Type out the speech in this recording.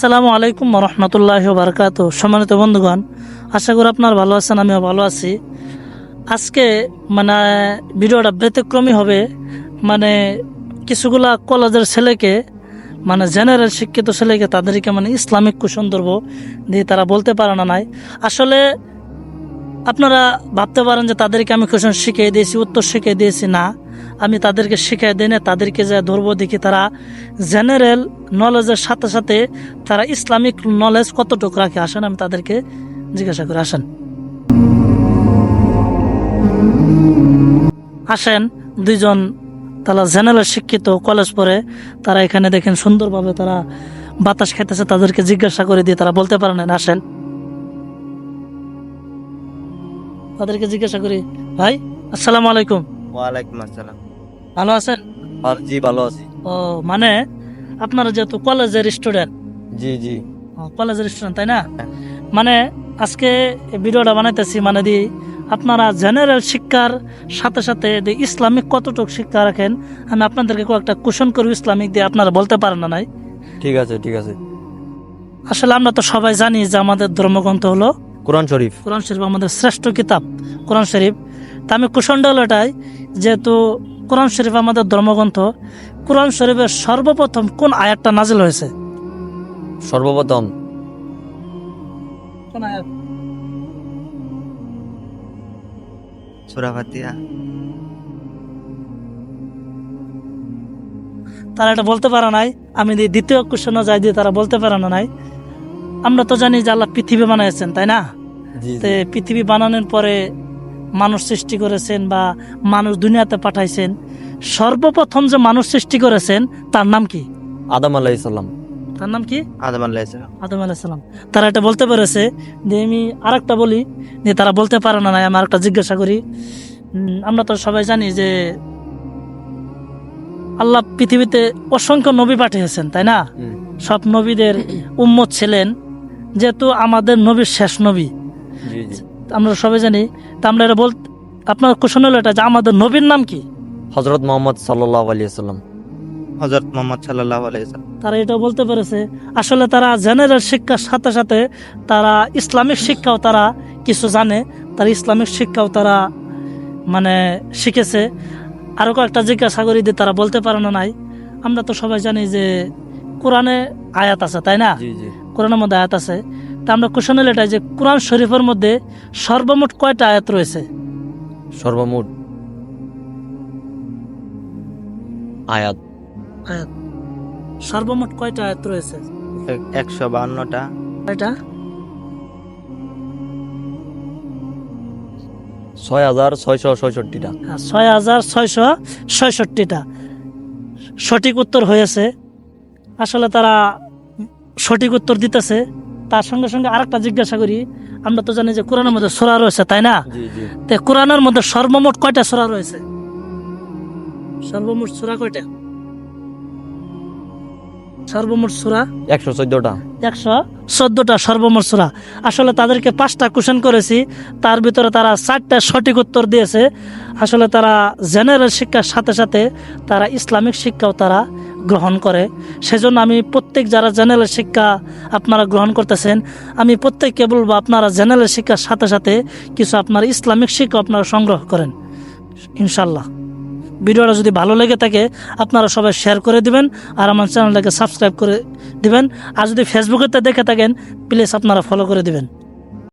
আসসালামু আলাইকুম রহমতুল্লাহ বারকাত। সম্মানিত বন্ধুগণ, আশা করি আপনার ভালো আছেন, আমিও ভালো আছি। আজকে মানে ভিডিওটা ব্যতিক্রমী হবে মানে কিছুগুলা কলেজের ছেলেকে মানে জেনারেল শিক্ষিত ছেলেকে তাদেরকে মানে ইসলামিক কুশন ধরবো দিয়ে তারা বলতে পারে না নাই। আসলে আপনারা ভাবতে পারেন যে তাদেরকে আমি কোশ্চেন শিখিয়ে দিয়েছি, উত্তর শিখিয়ে দিয়েছি না। আমি তাদেরকে শিখাই দিই না তাদেরকে যে ধরবো দেখি তারা জেনারেল নলেজের সাথে সাথে তারা ইসলামিক নলেজ কতটুকু রাখে? আসেন, আমি তাদেরকে জিজ্ঞাসা করে। আসেন। আসেন, দুইজন তারা জেনারেল শিক্ষিত কলেজ পড়ে, তারা এখানে দেখেন সুন্দরভাবে তারা বাতাস খাইতেছে, তাদেরকে জিজ্ঞাসা করে দিয়ে তারা বলতে পারে না আসেন। তাদেরকে জিজ্ঞাসা করি, ভাই, আসসালামু আলাইকুম। ওয়ালাইকুম আসসালাম। ভালো আছেন? আর জি ভালো আছি। ও মানে আপনারা যেহেতু কলেজের স্টুডেন্ট। জি জি। কলেজের স্টুডেন্ট তাই না? হ্যাঁ। মানে আজকে ভিডিওটা বানাইতেছি মানে দি আপনারা জেনারেল শিক্ষার সাথে সাথে ইসলামিক কতটুকু শিক্ষা রাখেন আমি আপনাদেরকে কয়েকটা কুশন করব ইসলামিক দিয়ে আপনারা বলতে পারেন না নাই? ঠিক আছে ঠিক আছে। আসলে আমরা তো সবাই জানি যে আমাদের ধর্মগ্রন্থ হলো কোরআন শরীফ। কোরআন শরীফ আমাদের শ্রেষ্ঠ কিতাব। কোরআন শরীফ তা আমি কুশনটা হলো এটাই যেহেতু কোরআন শরীফ আমাদের ধর্মগ্রন্থ কোরআন শরীফের সর্বপ্রথম কোন আয়াতটা নাজিল হয়েছে? সর্বপ্রথম? কোন আয়াত? সূরা ফাতিহা। তারা এটা বলতে পারে নাই আমি দ্বিতীয় কোশ্চেনও যাই দিয়ে তারা বলতে পারে না নাই। আমরা তো জানি যে আল্লাহ পৃথিবী বানাইছেন তাই না? পৃথিবী বানানোর পরে মানুষ সৃষ্টি করেছেন বা মানুষ দুনিয়াতে পাঠাইছেন সর্বপ্রথম যে মানুষ সৃষ্টি করেছেন তার নাম কি? আদম আলাইহিস সালাম। তার নাম কি? আদম আলাইহিস সালাম। আদম আলাইসালাম তারা এটা বলতে পেরেছে যে আমি আরেকটা বলি যে তারা বলতে পারে না নাই আমি আরেকটা জিজ্ঞাসা করি। আমরা তো সবাই জানি যে আল্লাহ পৃথিবীতে অসংখ্য নবী পাঠিয়েছেন তাই না? সব নবীদের উম্মত ছিলেন যেহেতু আমাদের নবীর শেষ নবী। আমরা সবাই জানি তা আমরা এটা বল আপনার কোশ্চেন হলো এটা যে আমাদের নবীর নাম কি? হযরত মুহাম্মদ সাল্লাল্লাহু আলাইহি সাল্লাম হজরত মোহাম্মদ সাল্লাহ আলাইসাল্লাম তারা এটা বলতে পেরেছে আসলে তারা জেনারেল শিক্ষার সাথে সাথে তারা ইসলামিক শিক্ষাও তারা কিছু জানে তার ইসলামিক শিক্ষাও তারা মানে শিখেছে। আরও কয়েকটা জিজ্ঞাসা করি দিয়ে তারা বলতে পারে না নাই। আমরা তো সবাই জানি যে কোরআনে আয়াত আছে তাই না? জি জি। কোরআনের মধ্যে আয়াত আছে। তা আমরা কোশ্চেন হলো এটাই যে কোরআন শরীফের মধ্যে সর্বমোট কয়টা আয়াত রয়েছে? সর্বমোট আয়াত। আয়াত। সর্বমোট কয়টা আয়াত রয়েছে? একশো বাউন্নটা কয়টা? ছয় হাজার ছয়শো ছয়ষট্টিটা। হ্যাঁ, ছয় হাজার ছয়শো ছয়ষট্টিটা। সঠিক উত্তর হয়েছে। আসলে তারা সঠিক উত্তর দিতেছে। তার সঙ্গে সঙ্গে আরেকটা জিজ্ঞাসা করি আমরা তো জানি যে কোরআনের মধ্যে সোরা রয়েছে তাই না? তো কোরআনের মধ্যে সর্বমোট কয়টা সোরা রয়েছে? সর্বমোট সোরা কয়টা? সর্বমোট সোরা? একশো চোদ্দটা। একশো চোদ্দটা সর্বমোট সূরা। আসলে তাদেরকে পাঁচটা কোশ্চেন করেছি তার ভিতরে তারা চারটা সঠিক উত্তর দিয়েছে। আসলে তারা জেনারেল শিক্ষার সাথে সাথে তারা ইসলামিক শিক্ষাও তারা গ্রহণ করে। সেজন্য আমি প্রত্যেক যারা জেনারেল শিক্ষা আপনারা গ্রহণ করতেছেন, আমি প্রত্যেককে বলব আপনারা জেনারেল শিক্ষার সাথে সাথে কিছু আপনার ইসলামিক শিক্ষা আপনারা সংগ্রহ করেন ইনশাল্লাহ ভিডিওটা যদি ভালো লেগে থাকে, আপনারা সবাই শেয়ার করে দিবেন আর আমার চ্যানেলটাকে সাবস্ক্রাইব করে দিবেন। আর যদি ফেসবুকেতে দেখে থাকেন প্লিজ আপনারা ফলো করে দিবেন।